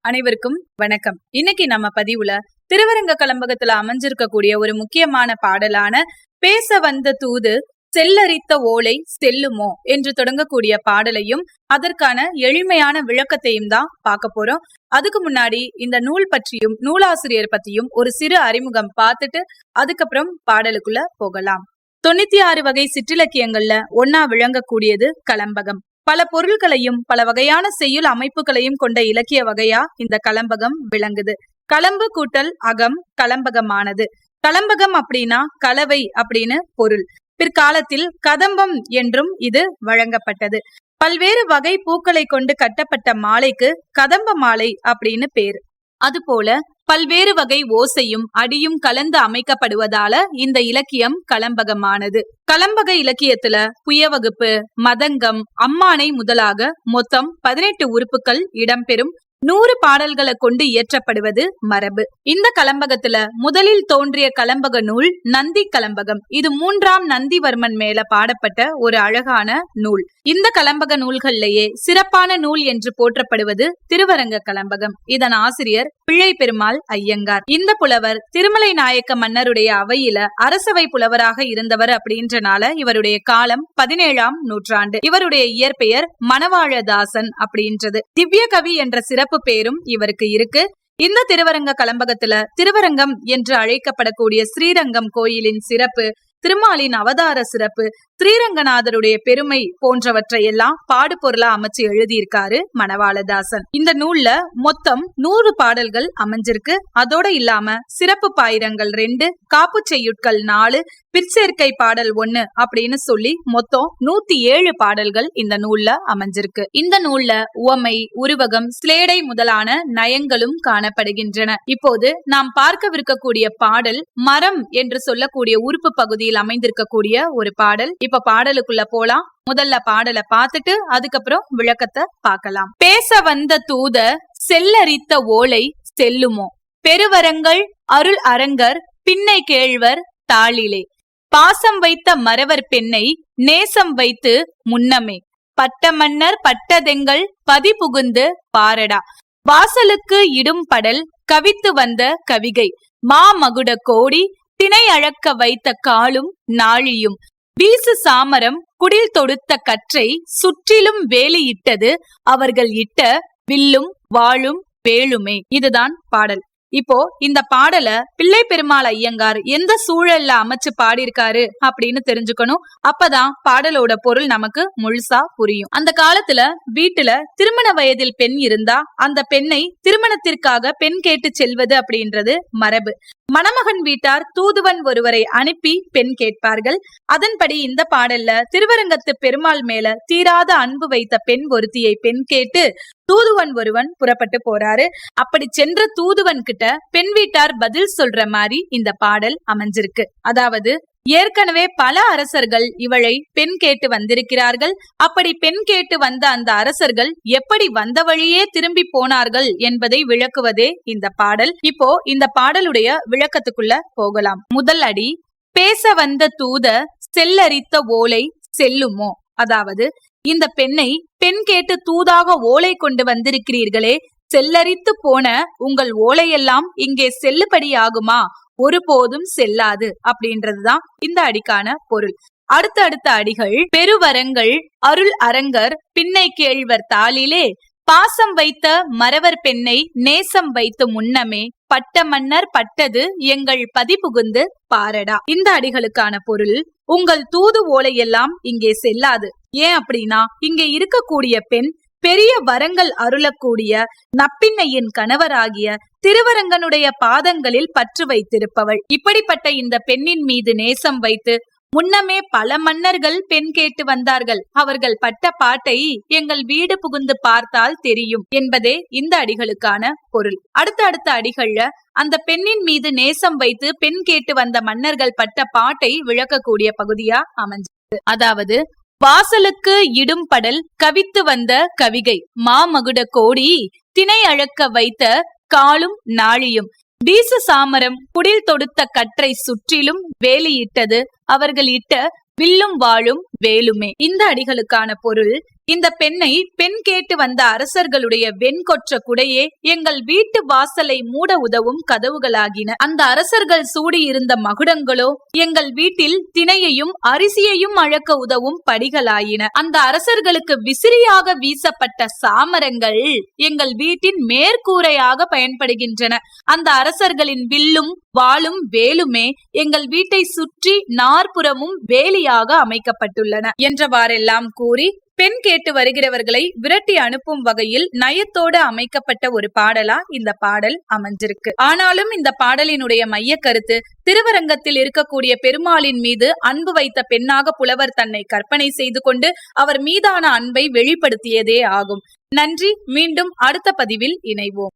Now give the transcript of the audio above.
அனைவருக்கும் வணக்கம். இன்னைக்கு நம்ம பதிவுல திருவரங்க கலம்பகத்துல அமைஞ்சிருக்கக்கூடிய ஒரு முக்கியமான பாடலான பேச வந்த தூது செல்லரித்த ஓலை செல்லுமோ? என்று தொடங்கக்கூடிய பாடலையும் அதற்கான எளிமையான விளக்கத்தையும் தான் பார்க்க போறோம். அதுக்கு முன்னாடி இந்த நூல் பற்றியும் நூலாசிரியர் பத்தியும் ஒரு சிறு அறிமுகம் பார்த்துட்டு அதுக்கப்புறம் பாடலுக்குள்ள போகலாம். தொண்ணூத்தி ஆறு வகை சிற்றிலக்கியங்கள்ல ஒன்னா விளங்கக்கூடியது கலம்பகம். பல பொருள்களையும் பல வகையான செய்யுள் அமைப்புகளையும் கொண்ட இலக்கிய வகையா இந்த கலம்பகம் விளங்குது. கலம்பு கூட்டல் அகம் கலம்பகமானது. கலம்பகம் அப்படின்னா கலவை அப்படின்னு பொருள். பிற்காலத்தில் கதம்பம் என்றும் இது வழங்கப்பட்டது. பல்வேறு வகை பூக்களை கொண்டு கட்டப்பட்ட மாலைக்கு கதம்ப மாலை அப்படின்னு பேர். அதுபோல பல்வேறு வகை ஓசையும் அடியும் கலந்து அமைக்கப்படுவதால இந்த இலக்கியம் கலம்பகமானது. கலம்பக இலக்கியத்துல புயவகுப்பு மதங்கம் அம்மானை முதலாக மொத்தம் பதினெட்டு உறுப்புகள் இடம்பெறும் நூறு பாடல்களை கொண்டு இயற்றப்படுவது மரபு. இந்த கலம்பகத்துல முதலில் தோன்றிய கலம்பக நூல் நந்தி கலம்பகம். இது மூன்றாம் நந்திவர்மன் மேல பாடப்பட்ட ஒரு அழகான நூல். இந்த கலம்பக நூல்கள்லயே சிறப்பான நூல் என்று போற்றப்படுவது திருவரங்க கலம்பகம். இதன் ஆசிரியர் பிள்ளை பெருமாள் ஐயங்கார். இந்த புலவர் திருமலை நாயக்க மன்னருடைய அவையில அரசவை புலவராக இருந்தவர் அப்படின்றனால இவருடைய காலம் பதினேழாம் நூற்றாண்டு. இவருடைய இயற்பெயர் மணவாழதாசன் அப்படின்றது. திவ்ய கவி என்ற சிறப்பு சிறப்பு பேரும் இவருக்கு இருக்கு. இந்த திருவரங்க கலம்பகத்துல திருவரங்கம் என்று அழைக்கப்படக்கூடிய ஸ்ரீரங்கம் கோயிலின் சிறப்பு திருமாலின் அவதார சிறப்பு ஸ்ரீரங்கநாதருடைய பெருமை போன்றவற்றை எல்லாம் பாடு பொருளா அமைச்சு எழுதியிருக்காரு மணவாளதாசன். இந்த நூல்ல மொத்தம் நூறு பாடல்கள் அமைஞ்சிருக்கு. அதோட இல்லாம சிறப்பு பாயிரங்கள் ரெண்டு காப்பு செய்யுட்கள் நாலு பிற்சேர்க்கை பாடல் ஒண்ணு அப்படின்னு சொல்லி மொத்தம் நூத்தி ஏழு பாடல்கள் இந்த நூல்ல அமைஞ்சிருக்கு. இந்த நூல்ல உவமை உருவகம் ஸ்லேடை முதலான நயங்களும் காணப்படுகின்றன. இப்போது நாம் பார்க்கவிருக்கக்கூடிய பாடல் மரம் என்று சொல்லக்கூடிய உறுப்பு பகுதியில் அமைந்திருக்கக்கூடிய ஒரு பாடல். இப்ப பாடலுக்குள்ள போலாம். முதல்ல பாடலை பார்த்துட்டு அதுக்கப்புறம் விளக்கத்தை பார்க்கலாம். பேச வந்த தூத செல்லரித்த ஓலை செல்லுமோ? பெருவரங்கள் அருள் அரங்கர் பின்னை கேழ்வர் தாளிலே. பாசம் வைத்த மறவர் பெண்ணை நேசம் வைத்து முன்னமே. பட்ட மன்னர் பட்டதெங்கள் பதி புகுந்து பாரடா. வாசலுக்கு இடும் படல் கவித்து வந்த கவிகை. மாமகுட கோடி திணை அழக்க வைத்த காலும் நாழியும். வீசு சாமரம் குடில் தொடுத்த கற்றை சுற்றிலும் வேலியிட்டது அவர்கள் இட்ட வில்லும் வாழும் பேழுமே இதுதான் பாடல். இப்போ இந்த பாடல பிள்ளை பெருமாள் ஐயங்கார் எந்த சூழல்ல அமைச்சு பாடியிருக்காரு அப்படின்னு தெரிஞ்சுக்கணும். அப்பதான் பாடலோட பொருள் நமக்கு முழுசா புரியும். அந்த காலத்துல வீட்டுல திருமண வயதில் பெண் இருந்தா அந்த பெண்ணை திருமணத்திற்காக பெண் கேட்டு செல்வது அப்படின்றது மரபு. மணமகன் வீட்டார் தூதுவன் ஒருவரை அனுப்பி பெண் கேட்பார்கள். அதன்படி இந்த பாடல்ல திருவரங்கத்து பெருமாள் மேல தீராத அன்பு வைத்த பெண் ஒருத்தியை பெண் கேட்டு தூதுவன் ஒருவன் புறப்பட்டு போறாரு. அப்படி சென்ற தூதுவன் கிட்ட பெண் வீட்டார் பதில் சொல்ற மாதிரி இந்த பாடல் அமைஞ்சிருக்கு. அதாவது ஏற்கனவே பல அரசர்கள் இவளை பெண் கேட்டு வந்திருக்கிறார்கள். அப்படி பெண் கேட்டு வந்த அந்த அரசர்கள் எப்படி வந்த வழியே திரும்பி போனார்கள் என்பதை விளக்குவதே இந்த பாடல். இப்போ இந்த பாடலுடைய விளக்கத்துக்குள்ள போகலாம். முதல் அடி பேச வந்த தூத செல்லரித்த ஓலை செல்லுமோ? அதாவது இந்த பெண்ணை பெண் கேட்டு தூதாக ஓலை கொண்டு வந்திருக்கிறீர்களே செல்லரித்து போன உங்கள் ஓலையெல்லாம் இங்கே செல்லுபடியாகுமா? ஒருபோதும் செல்லாது அப்படின்றதுதான் இந்த அடிக்கான பொருள். அடுத்த அடுத்த அடிகள் பெருவரங்கள் அருள் அரங்கர் பின்னை கேழ்வர் தாளிலே பாசம் வைத்த மறவர் பெண்ணை நேசம் வைத்து முன்னமே பட்ட மன்னர் பட்டது எங்கள் பதிபுகுந்து பாரடா. இந்த அடிகளுக்கான பொருள் உங்கள் தூது ஓலையெல்லாம் இங்கே செல்லாது. ஏன் அப்படின்னா இங்கே இருக்கக்கூடிய பெண் பெரிய வரங்கள் அருளக்கூடிய நப்பின்னையின் கணவராகிய திருவரங்கனுடைய பாதங்களில் பற்று வைத்திருப்பவள். இப்படிப்பட்ட இந்த பெண்ணின் மீது நேசம் வைத்து முன்னமே பல மன்னர்கள் பெண் கேட்டு வந்தார்கள். அவர்கள் பட்ட பாட்டை எங்கள் வீடு புகுந்து பார்த்தால் தெரியும் என்பதே இந்த அடிகளுக்கான பொருள். அடுத்த அடுத்த அடிகள்ல அந்த பெண்ணின் மீது நேசம் வைத்து பெண் கேட்டு வந்த மன்னர்கள் பட்ட பாட்டை விளக்கக்கூடிய பகுதியா அமைஞ்சது. அதாவது வாசலுக்கு இடும் படல் கவித்து வந்த கவிகை மாமகுட கோடி திணை அழக்க வைத்த காலும் நாழியும். வீசு சாமரம் குடில் தொடுத்த கற்றை சுற்றிலும் வேலியிட்டது. அவர்கள் இட்ட வில்லும் வாழும் வேலுமே. இந்த அடிகளுக்கான பொருள் இந்த பெண்ணை பெண் கேட்டு வந்த அரசர்களுடைய வெண்கொற்ற குடையே எங்கள் வீட்டு வாசலை மூட உதவும் கதவுகளாகின. அந்த அரசர்கள் சூடியிருந்த மகுடங்களோ எங்கள் வீட்டில் திணையையும் அரிசியையும் அழக்க உதவும் படிகளாயின. அந்த அரசர்களுக்கு விசிறியாக வீசப்பட்ட சாமரங்கள் எங்கள் வீட்டின் மேற்கூரையாக பயன்படுகின்றன. அந்த அரசர்களின் வில்லும் வாளும் வேலுமே எங்கள் வீட்டை சுற்றி நாற்புறமும் வேலியாக அமைக்கப்பட்டுள்ளன என்றவாறெல்லாம் கூறி பெண் கேட்டு வருகிறவர்களை விரட்டி அனுப்பும் வகையில் நயத்தோடு அமைக்கப்பட்ட ஒரு பாடலா இந்த பாடல் அமைஞ்சிருக்கு. ஆனாலும் இந்த பாடலினுடைய மைய கருத்து திருவரங்கத்தில் இருக்கக்கூடிய பெருமாளின் மீது அன்பு வைத்த பெண்ணாக புலவர் தன்னை கற்பனை செய்து கொண்டு அவர் மீதான அன்பை வெளிப்படுத்தியதே ஆகும். நன்றி மீண்டும் அடுத்த பதிவில் இணைவோம்.